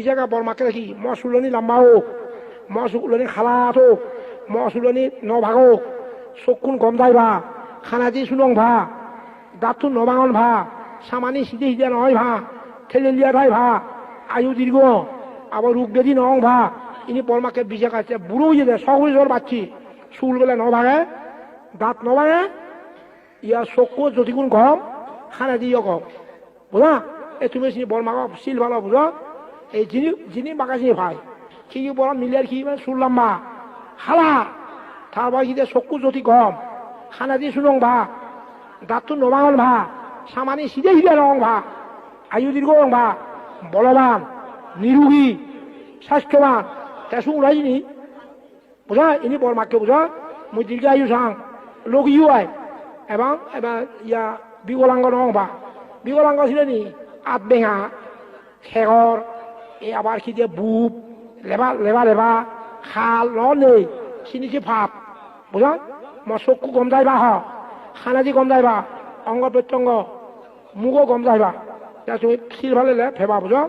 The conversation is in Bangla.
ইজাগা বৰমাকে ৰাখি মহ চুলনি লাম্বাও মহ চুলনি খালাটো মহ চুলনি নভাগো চকুন গম যাই ভা, খানাজি চুলং ভা দাঁতটো নভাঙন ভা চামানি সিজে সিজে নহয় ভা, ঠেলেলিয়া ঠাই ভা, আয়ু দীৰ্ঘ আবার রুগ বেদি নং ভা, ইনি বৰমাকে বিজা কাছে বুড়ো যে দেয় সকলে জোর পাচ্ছি চুল গেলে নভাগে, দাঁত নভাগে ইয়াৰ চকু যদি কোন গম, খানাজি ইয় গম বুঝা এ তুমি বৰমাকক চিল ভালো বুঝা? 고 아버 룩게디 너ong 바 이니 벌마케 비자가 제 부로 이제 서구리 절 받지 술글에 너방에 দাঁত নবাঙে ইয়া চকু যদিগুণ গৰম খানা দি গম বুজা এই তুমি চিনি বৰ মাগা চিল ভাল বুজা এই যিনি যিনি মাকা চিনি ভাই কি কি বৰ মিলিয়ার কি মানে চুরলাম্বা হালা তারপর কি চকু যদি গম খানা দি শুনং ভা দাঁতটো নবাঙল ভা সামানি সিধে সিধে রং ভা আয়ু দীর্ঘ রং ভা বলবান নিরোগী স্বাস্থ্যবান তেসু উড়াইনি বুঝা ইনি বৰ মাকে বুঝা মই দীর্ঘায়ু চাং লোক ইউ আই এবং এবার ইয়া বিকলাঙ্গ নং বা বিকলাঙ্গ ছিল নি আত বেঙা খেগর এই আবার কি দিয়ে বুপ, লেবা লেবা লেবা, খাল ন নেই চিনিছি ভাব বুঝা? মই চকু গম যাইবা হ, খানাজি গম যাইবা, অঙ্গ প্ৰত্যংগ মোকো গম যাইবা। তুমি সিল ভালে ফেবা, বুঝা?